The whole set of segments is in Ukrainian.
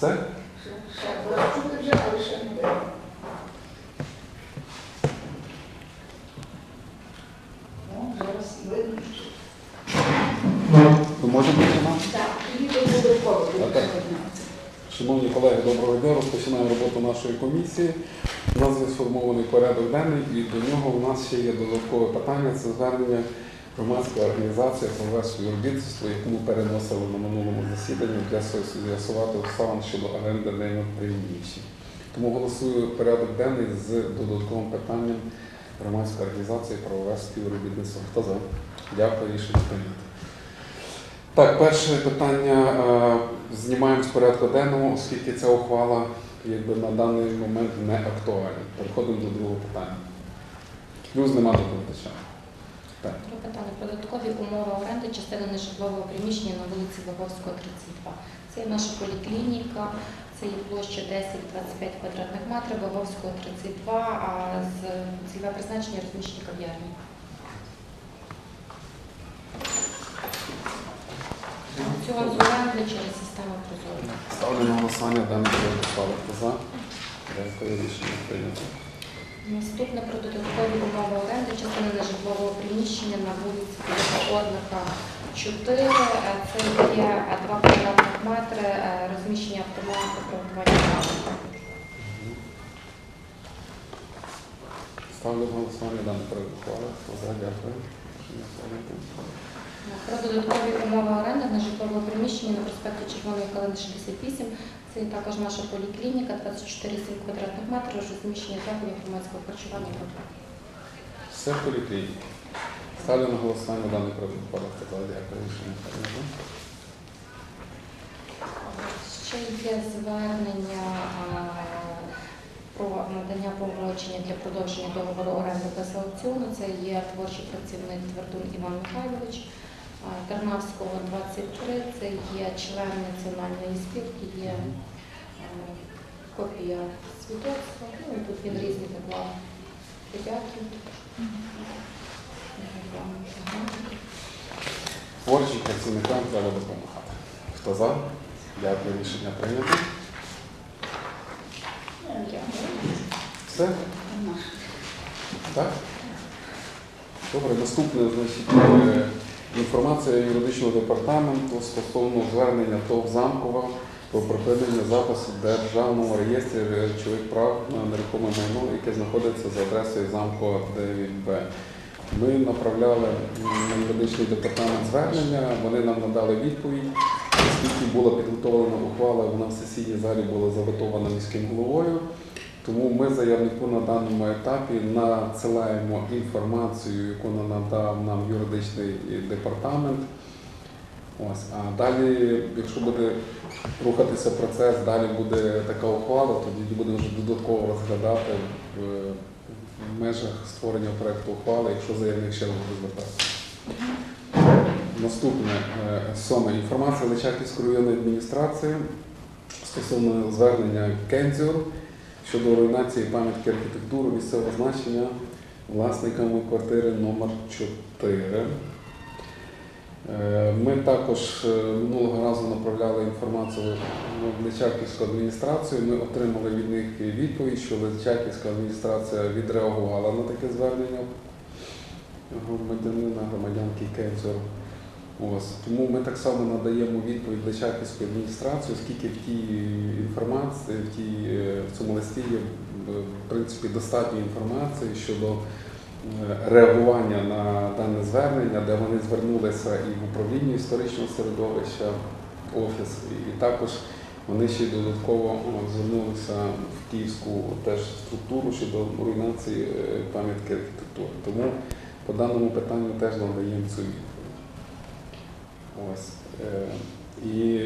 Все? Видно. Ну, можемо починати? Так. Шановні колеги, доброго дня. Розпочинаємо роботу нашої комісії. У нас є сформований порядок денний, і до нього у нас ще є додаткове питання. Це звернення громадської організації про співробітництво, яку ми переносили на минулому засіданні для з'ясувати обставин щодо оренди ними. Тому голосую порядок денний з додатковим питанням громадської організації правове співробітництво. Хто за? Дякую, рішення прийнято. Так, перше питання е, знімаємо з порядку денного, оскільки ця ухвала якби, на даний момент не актуальна. Переходимо до другого питання. Плюс нема доповідача. Так. Про додаткові умови оренди частини нежитлового приміщення на вулиці Ваговського, 32. Це є наша поліклініка, це є площа 10-25 квадратних метрів, Ваговського 32, а з цільове призначення розміщення кав'ярні. Аукціон з оренди через систему Прозоро. Ставлю на голосування даний ухвали. Хто за? Дякую, рішення прийнято. Наступне про додаткові умови оренди частини нежитлового приміщення на вулиці Одника 4. Е, Це є е, 2 квадратних метри е, розміщення автомату приготування кави. Ставлю голосування даний проект ухвали. Дякую. Про додаткові умови оренди на житлове приміщення на проспекті Червоної Калини 68. Це також наша поліклініка, 24,7 квадратних метрів, розміщення закладів громадського харчування. Все в поліклініці. Ставлю на голосування даний проект ухвали. Дякую. Ще є звернення про надання повноваження для продовження договору оренди без аукціону. Це є творчий працівник Твердун Іван Михайлович. Тарнавського 23, це є член національної спілки, є копія свідоцтва. Ну, і тут він різні доклад подяків. Творчим працівникам треба допомагати. Хто за? Дякую, рішення прийнято. Все? Так? Добре, наступне, значить, е, інформація юридичного департаменту стосовно звернення ТОВ Замкова про припинення запису в Державному реєстрі речових прав на нерухоме майно, яке знаходиться за адресою Замкова 9Б. Ми направляли на юридичний департамент звернення, вони нам надали відповідь. Оскільки була підготовлена ухвала, вона в сесійній залі була заветована міським головою. Тому ми заявнику на даному етапі надсилаємо інформацію, яку надав нам юридичний департамент. Ось. А далі, якщо буде рухатися процес, далі буде така ухвала, тоді будемо вже додатково розглядати в, межах створення проекту ухвали, якщо заявник ще буде звертатися. Наступне е, сьоме інформація Личаківської районної адміністрації стосовно звернення Кензюр щодо руйнації пам'ятки архітектури місцевого значення власниками квартири номер 4. Е, Ми також е, минулого разу направляли інформацію в Личаківську адміністрацію. Ми отримали від них відповідь, що Личаківська адміністрація відреагувала на таке звернення громадянина, громадянки Кенцер. Ось. Тому ми так само надаємо відповідь Личаківської адміністрації, оскільки в тій інформації, в, тій, е, в цьому листі є в принципі достатньо інформації щодо е, реагування на дане звернення, де вони звернулися і в управління історичного середовища, офіс, і також вони ще додатково звернулися в київську теж структуру щодо руйнації е, пам'ятки архітектури. Тому по даному питанню теж надаємо цю відповідь. Ось. Е, І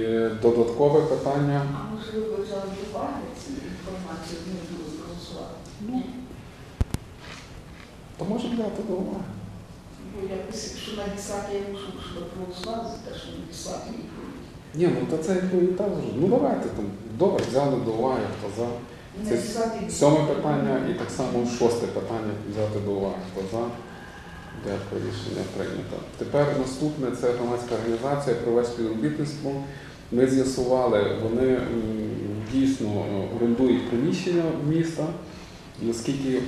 додаткове питання. А можливо, взяли до уваги цю інформацію, не було проголосувати? Ну, То може взяти до уваги. Бо якось, якщо надіслати, я мушу, щоб проголосувати за те, що надіслати відповідь. Ні, ну то це якби і так вже. Ну давайте там. Добре, взяли до уваги, хто за. Це Сьоме питання і так само шосте питання взяти до уваги. Хто за? Дякую, рішення прийнято. Тепер наступне це громадська організація про співробітництво. Ми з'ясували, вони дійсно е, орендують приміщення міста. Наскільки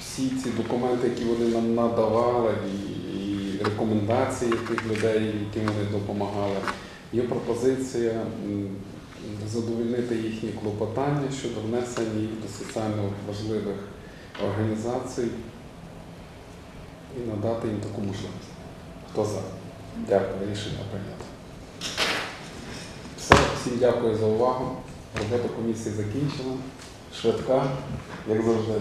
всі ці документи, які вони нам надавали, і, рекомендації тих людей, яким вони допомагали, є пропозиція задовольнити їхні клопотання щодо внесення їх до соціально важливих організацій і надати їм таку можливість. Хто за? Дякую, рішення прийнято. Все, всім дякую за увагу. Робота комісії закінчена. Швидка, як завжди.